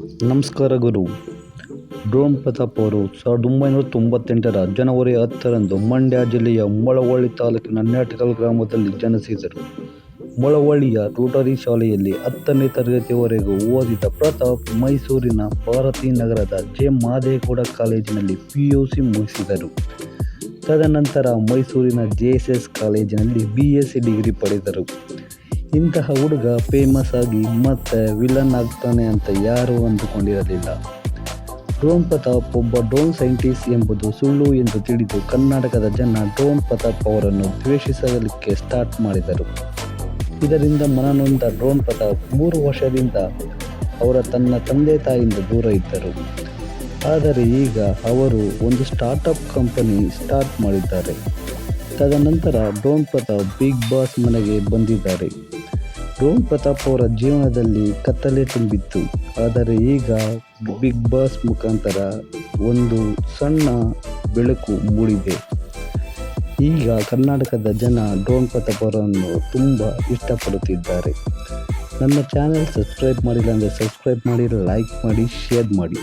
ನಮಸ್ಕಾರ ಗುರು. ಡ್ರೋನ್ ಪ್ರತಾಪ್ ಅವರು ಸಾವಿರದ ಒಂಬೈನೂರ ತೊಂಬತ್ತೆಂಟರ ಜನವರಿ ಹತ್ತರಂದು ಮಂಡ್ಯ ಜಿಲ್ಲೆಯ ಮೊಳವಳ್ಳಿ ತಾಲೂಕಿನ ನ್ಯಾಟಿಕಲ್ ಗ್ರಾಮದಲ್ಲಿ ಜನಿಸಿದರು. ಮೊಳವಳ್ಳಿಯ ರೋಟರಿ ಶಾಲೆಯಲ್ಲಿ ಹತ್ತನೇ ತರಗತಿಯವರೆಗೂ ಓದಿದ ಪ್ರತಾಪ್ ಮೈಸೂರಿನ ಭಾರತಿ ನಗರದ ಜೆ. ಮಾದೇಗೌಡ ಕಾಲೇಜಿನಲ್ಲಿ ಪಿ ಯು ಸಿ ಮುಗಿಸಿದರು. ತದನಂತರ ಮೈಸೂರಿನ ಜೆ ಎಸ್ ಎಸ್ ಕಾಲೇಜಿನಲ್ಲಿ ಬಿ ಎಸ್ ಸಿ ಡಿಗ್ರಿ ಪಡೆದರು. ಇಂತಹ ಹುಡುಗ ಫೇಮಸ್ ಆಗಿ ಮತ್ತೆ ವಿಲನ್ ಆಗ್ತಾನೆ ಅಂತ ಯಾರೂ ಅಂದುಕೊಂಡಿರಲಿಲ್ಲ. ಡ್ರೋನ್ ಪ್ರತಾಪ್ ಒಬ್ಬ ಡ್ರೋನ್ ಸೈಂಟಿಸ್ಟ್ ಎಂಬುದು ಸುಳ್ಳು ಎಂದು ತಿಳಿದು ಕರ್ನಾಟಕದ ಜನ ಡ್ರೋನ್ ಪ್ರತಾಪ್ ಅವರನ್ನು ದ್ವೇಷಿಸಲಿಕ್ಕೆ ಸ್ಟಾರ್ಟ್ ಮಾಡಿದರು. ಇದರಿಂದ ಮನನೊಂದ ಡ್ರೋನ್ ಪ್ರತಾಪ್ ಮೂರು ವರ್ಷದಿಂದ ಅವರ ತನ್ನ ತಂದೆ ತಾಯಿಯಿಂದ ದೂರ ಇದ್ದರು. ಆದರೆ ಈಗ ಅವರು ಒಂದು ಸ್ಟಾರ್ಟಪ್ ಕಂಪನಿ ಸ್ಟಾರ್ಟ್ ಮಾಡಿದ್ದಾರೆ. ತದನಂತರ ಡ್ರೋನ್ ಪ್ರತಾಪ್ ಬಿಗ್ ಬಾಸ್ ಮನೆಗೆ ಬಂದಿದ್ದಾರೆ. ಡ್ರೋನ್ ಪ್ರತಾಪ್ ಅವರ ಜೀವನದಲ್ಲಿ ಕತ್ತಲೆ ತುಂಬಿತ್ತು. ಆದರೆ ಈಗ ಬಿಗ್ ಬಾಸ್ ಮುಖಾಂತರ ಒಂದು ಸಣ್ಣ ಬೆಳಕು ಮೂಡಿದೆ. ಈಗ ಕರ್ನಾಟಕದ ಜನ ಡ್ರೋನ್ ಪ್ರತಾಪ್ ಅವರನ್ನು ತುಂಬ ಇಷ್ಟಪಡುತ್ತಿದ್ದಾರೆ. ನನ್ನ ಚಾನೆಲ್ ಸಬ್ಸ್ಕ್ರೈಬ್ ಮಾಡಿಲ್ಲ ಅಂದರೆ ಸಬ್ಸ್ಕ್ರೈಬ್ ಮಾಡಿ, ಲೈಕ್ ಮಾಡಿ, ಶೇರ್ ಮಾಡಿ.